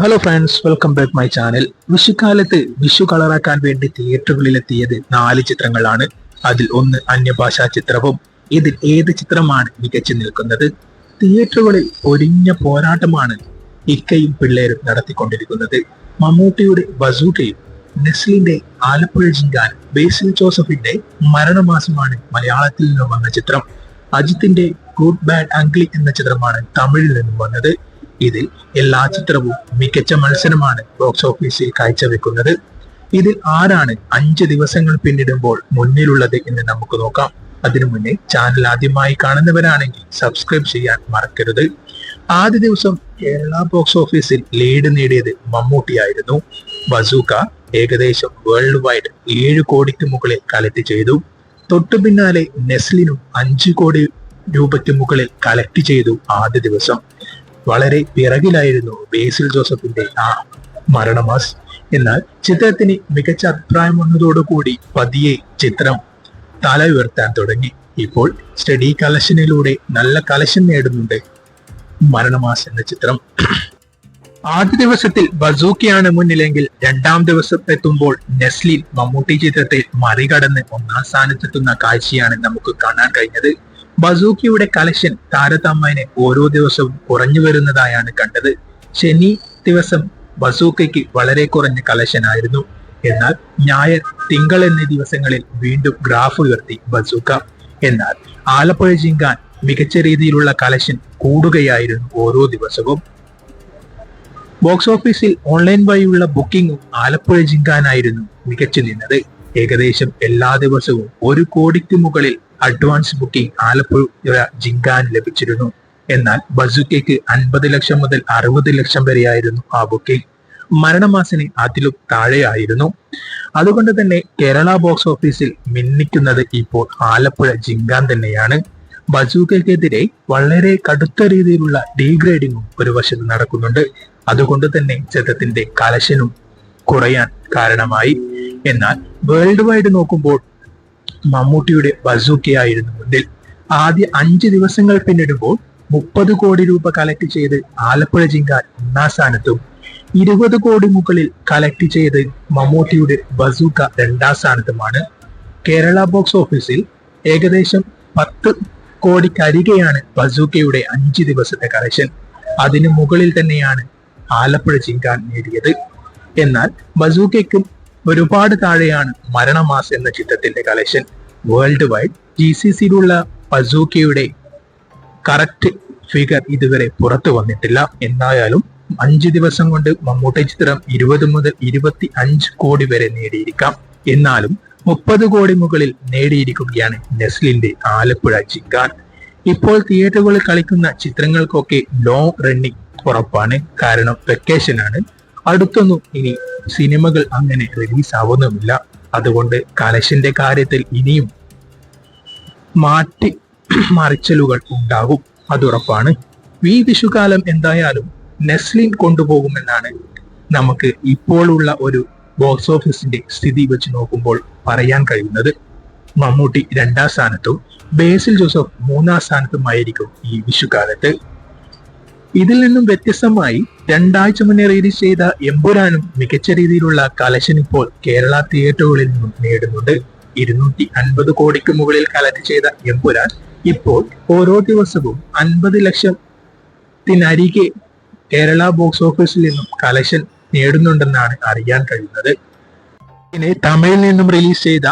Hello friends welcome back my channel വിഷുക്കാലത്ത് Vishu കളറാക്കാൻ വേണ്ടി തിയേറ്ററുകളിൽ എത്തിയത് നാല് ചിത്രങ്ങളാണ്. അതിൽ ഒന്ന് അന്യഭാഷാ ചിത്രവും ഇതിൽ ഏത് ചിത്രമാണ് മികച്ചു നിൽക്കുന്നത്? തിയേറ്ററുകളിൽ ഒരിഞ്ഞ പോരാട്ടമാണ് ഇക്കയും പിള്ളേരും നടത്തിക്കൊണ്ടിരിക്കുന്നത്. മമ്മൂട്ടിയുടെ ബസൂട്ടയും നെസ്ലിന്റെ ആലപ്പുഴ ജിങ്കാൻ ബേസിൽ ജോസഫിന്റെ മരണമാസമാണ് മലയാളത്തിൽ നിന്ന് വന്ന ചിത്രം. അജിത്തിന്റെ ഗുഡ് ബാഡ് അങ്കിൾ എന്ന ചിത്രമാണ് തമിഴിൽ നിന്നും വന്നത്. ഇതിൽ എല്ലാ ചിത്രവും മികച്ച മത്സരമാണ് ബോക്സ് ഓഫീസിൽ കാഴ്ചവെക്കുന്നത്. ഇതിൽ ആരാണ് അഞ്ച് ദിവസങ്ങൾ പിന്നിടുമ്പോൾ മുന്നിലുള്ളത് എന്ന് നമുക്ക് നോക്കാം. അതിനു മുന്നേ ചാനൽ ആദ്യമായി കാണുന്നവരാണെങ്കിൽ സബ്സ്ക്രൈബ് ചെയ്യാൻ മറക്കരുത്. ആദ്യ ദിവസം കേരള ബോക്സ് ഓഫീസിൽ ലീഡ് നേടിയത് മമ്മൂട്ടിയായിരുന്നു. ബസൂക്ക ഏകദേശം വേൾഡ് വൈഡ് ഏഴ് കോടിക്ക് മുകളിൽ കളക്ട് ചെയ്തു. തൊട്ടു പിന്നാലെ നെസ്ലിനും അഞ്ചു കോടി രൂപയ്ക്ക് മുകളിൽ കളക്ട് ചെയ്തു ആദ്യ ദിവസം. വളരെ പിറകിലായിരുന്നു ബേസിൽ ജോസഫിന്റെ ആ മരണമാസ്. എന്നാൽ ചിത്രത്തിന് മികച്ച അഭിപ്രായം വന്നതോടുകൂടി പതിയെ ചിത്രം തല ഉയർത്താൻ തുടങ്ങി. ഇപ്പോൾ സ്റ്റഡി കളക്ഷനിലൂടെ നല്ല കളക്ഷൻ നേടുന്നുണ്ട് മരണമാസ് എന്ന ചിത്രം. ആദ്യ ദിവസത്തിൽ ബസൂക്കിയാണ് മുന്നിലെങ്കിൽ രണ്ടാം ദിവസം എത്തുമ്പോൾ നെസ്ലിൻ മമ്മൂട്ടി ചിത്രത്തെ മറികടന്ന് ഒന്നാം സ്ഥാനത്തെത്തുന്ന കാഴ്ചയാണ് നമുക്ക് കാണാൻ കഴിഞ്ഞത്. ബസൂക്കിയുടെ കളക്ഷൻ താരതമ്യേന ഓരോ ദിവസവും കുറഞ്ഞു വരുന്നതായാണ് കണ്ടത്. ശനി ദിവസം ബസൂക്കയ്ക്ക് വളരെ കുറഞ്ഞ കളക്ഷൻ ആയിരുന്നു. എന്നാൽ ഞായർ തിങ്കൾ എന്നീ ദിവസങ്ങളിൽ വീണ്ടും ഗ്രാഫ് ഉയർത്തി ബസൂക്ക. എന്നാൽ ആലപ്പുഴ ജിങ്കാൻ മികച്ച രീതിയിലുള്ള കളക്ഷൻ കൂടുകയായിരുന്നു ഓരോ ദിവസവും. ബോക്സ് ഓഫീസിൽ ഓൺലൈൻ വഴിയുള്ള ബുക്കിംഗും ആലപ്പുഴ ജിങ്കാനായിരുന്നു മികച്ചു നിന്നത്. ഏകദേശം എല്ലാ ദിവസവും ഒരു കോടിക്ക് മുകളിൽ അഡ്വാൻസ് ബുക്കിംഗ് ആലപ്പുഴ ജിങ്കാൻ ലഭിച്ചിരുന്നു. എന്നാൽ ബസുക്കയ്ക്ക് അൻപത് ലക്ഷം മുതൽ അറുപത് ലക്ഷം വരെയായിരുന്നു ആ ബുക്കിംഗ് മരണമാസിന് അതിലും താഴെയായിരുന്നു. അതുകൊണ്ട് തന്നെ കേരള ബോക്സ് ഓഫീസിൽ മിന്നിക്കുന്നത് ഇപ്പോൾ ആലപ്പുഴ ജിങ്കാൻ തന്നെയാണ്. ബസൂക്കയ്ക്കെതിരെ വളരെ കടുത്ത രീതിയിലുള്ള ഡീഗ്രേഡിങ്ങും ഒരു വശത്ത് നടക്കുന്നുണ്ട്. അതുകൊണ്ട് തന്നെ ചിത്രത്തിന്റെ കലശനും കുറയാൻ കാരണമായി. എന്നാൽ വേൾഡ് വൈഡ് നോക്കുമ്പോൾ മമ്മൂട്ടിയുടെ ബസൂക്കയായിരുന്നു മുന്നിൽ. ആദ്യ അഞ്ച് ദിവസങ്ങൾ പിന്നിടുമ്പോൾ മുപ്പത് കോടി രൂപ കളക്ട് ചെയ്ത് ആലപ്പുഴ ജിങ്കാൻ ഒന്നാം സ്ഥാനത്തും ഇരുപത് കോടി മുകളിൽ കളക്ട് ചെയ്ത് മമ്മൂട്ടിയുടെ ബസൂക്ക രണ്ടാം സ്ഥാനത്തുമാണ്. കേരള ബോക്സ് ഓഫീസിൽ ഏകദേശം പത്ത് കോടിക്കരികെയാണ് ബസൂക്കയുടെ അഞ്ച് ദിവസത്തെ കളക്ഷൻ അതിനു മുകളിൽ തന്നെയാണ് ആലപ്പുഴ ചിങ്കാൻ നേടിയത്. എന്നാൽ ബസൂക്കയ്ക്കും ഒരുപാട് താഴെയാണ് മരണമാസ് എന്ന ചിത്രത്തിന്റെ collection world wide G C സിയിലുള്ള പസൂക്കയുടെ കറക്റ്റ് ഫിഗർ ഇതുവരെ പുറത്തു വന്നിട്ടില്ല. എന്നായാലും അഞ്ച് ദിവസം കൊണ്ട് മമ്മൂട്ടി ചിത്രം ഇരുപത് മുതൽ ഇരുപത്തി അഞ്ച് കോടി വരെ നേടിയിരിക്കാം. എന്നാലും മുപ്പത് കോടി മുകളിൽ നേടിയിരിക്കുകയാണ് നെസ്ലിന്റെ ആലപ്പുഴ ചിങ്കാൻ ഇപ്പോൾ തിയേറ്ററുകളിൽ കളിക്കുന്ന ചിത്രങ്ങൾക്കൊക്കെ ലോങ് റണ്ണിങ് ഉറപ്പാണ്. കാരണം വെക്കേഷൻ ആണ്. അടുത്തൊന്നും ഇനി സിനിമകൾ അങ്ങനെ റിലീസ് ആവുന്നുമില്ല അതുകൊണ്ട് കലശന്റെ കാര്യത്തിൽ ഇനിയും മാറ്റി മറിച്ചലുകൾ ഉണ്ടാകും. അതുറപ്പാണ്. ഈ വിഷുകാലം എന്തായാലും നെസ്ലിൻ കൊണ്ടുപോകുമെന്നാണ് നമുക്ക് ഇപ്പോഴുള്ള ഒരു ബോക്സ് ഓഫീസിന്റെ സ്ഥിതി വെച്ച് നോക്കുമ്പോൾ പറയാൻ കഴിയുന്നത്. മമ്മൂട്ടി രണ്ടാം സ്ഥാനത്തും ബേസിൽ ജോസഫ് മൂന്നാം സ്ഥാനത്തുമായിരിക്കും ഈ വിഷുകാലത്ത്. ഇതിൽ നിന്നും വ്യത്യസ്തമായി രണ്ടാഴ്ച മുന്നേ റിലീസ് ചെയ്ത എമ്പുരാനും മികച്ച രീതിയിലുള്ള കലക്ഷൻ ഇപ്പോൾ കേരള തിയേറ്ററുകളിൽ നിന്നും നേടുന്നുണ്ട്. ഇരുന്നൂറ്റി അൻപത് കോടിക്ക് മുകളിൽ കലക്ട് ചെയ്ത എമ്പുരാൻ ഇപ്പോൾ ഓരോ ദിവസവും അൻപത് ലക്ഷത്തിനരികെ കേരള ബോക്സ് ഓഫീസിൽ നിന്നും കളക്ഷൻ നേടുന്നുണ്ടെന്നാണ് അറിയാൻ കഴിയുന്നത്. പിന്നെ തമിഴിൽ നിന്നും റിലീസ് ചെയ്ത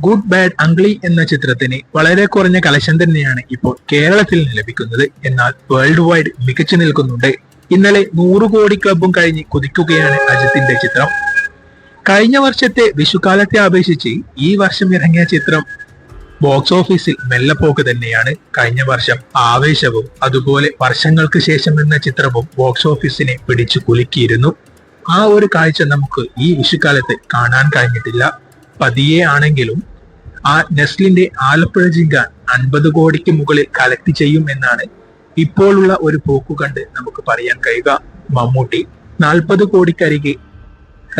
ഗുഡ് ബാഡ് അംഗ്ലി എന്ന ചിത്രത്തിന് വളരെ കുറഞ്ഞ കളക്ഷൻ തന്നെയാണ് ഇപ്പോൾ കേരളത്തിൽ ലഭിക്കുന്നത്. എന്നാൽ വേൾഡ് വൈഡ് മികച്ചു നിൽക്കുന്നുണ്ട്. ഇന്നലെ നൂറ് കോടി ക്ലബും കഴിഞ്ഞ് കുതിക്കുകയാണ് അജിത്തിന്റെ ചിത്രം. കഴിഞ്ഞ വർഷത്തെ വിഷുക്കാലത്തെ അപേക്ഷിച്ച് ഈ വർഷം ഇറങ്ങിയ ചിത്രം ബോക്സ് ഓഫീസിൽ മെല്ലപ്പോക്ക് തന്നെയാണ്. കഴിഞ്ഞ വർഷം ആവേശവും അതുപോലെ വർഷങ്ങൾക്ക് ശേഷം എന്ന ചിത്രവും ബോക്സ് ഓഫീസിനെ പിടിച്ചു കുലുക്കിയിരുന്നു. ആ ഒരു കാഴ്ച നമുക്ക് ഈ വിഷുക്കാലത്ത് കാണാൻ കഴിഞ്ഞിട്ടില്ല. പതിയെ ആണെങ്കിലും ആ നെസ്ലിന്റെ ആലപ്പുഴ ജിങ്ക അൻപത് കോടിക്ക് മുകളിൽ കളക്ട് ചെയ്യും എന്നാണ് ഇപ്പോഴുള്ള ഒരു പോക്ക് കണ്ട് നമുക്ക് പറയാൻ കഴിയുക. മമ്മൂട്ടി നാൽപ്പത് കോടിക്കരികെ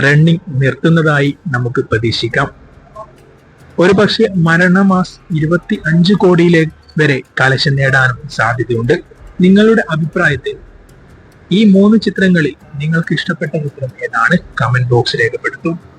റണ്ണിംഗ് നിർത്തുന്നതായി നമുക്ക് പ്രതീക്ഷിക്കാം. ഒരു പക്ഷേ മരണമാസ് ഇരുപത്തി അഞ്ച് കോടിയിലെ വരെ കലശം നേടാനും സാധ്യതയുണ്ട്. നിങ്ങളുടെ അഭിപ്രായത്തിൽ ഈ മൂന്ന് ചിത്രങ്ങളിൽ നിങ്ങൾക്ക് ഇഷ്ടപ്പെട്ട ചിത്രം ഏതാണ്? കമന്റ് ബോക്സ് രേഖപ്പെടുത്തും.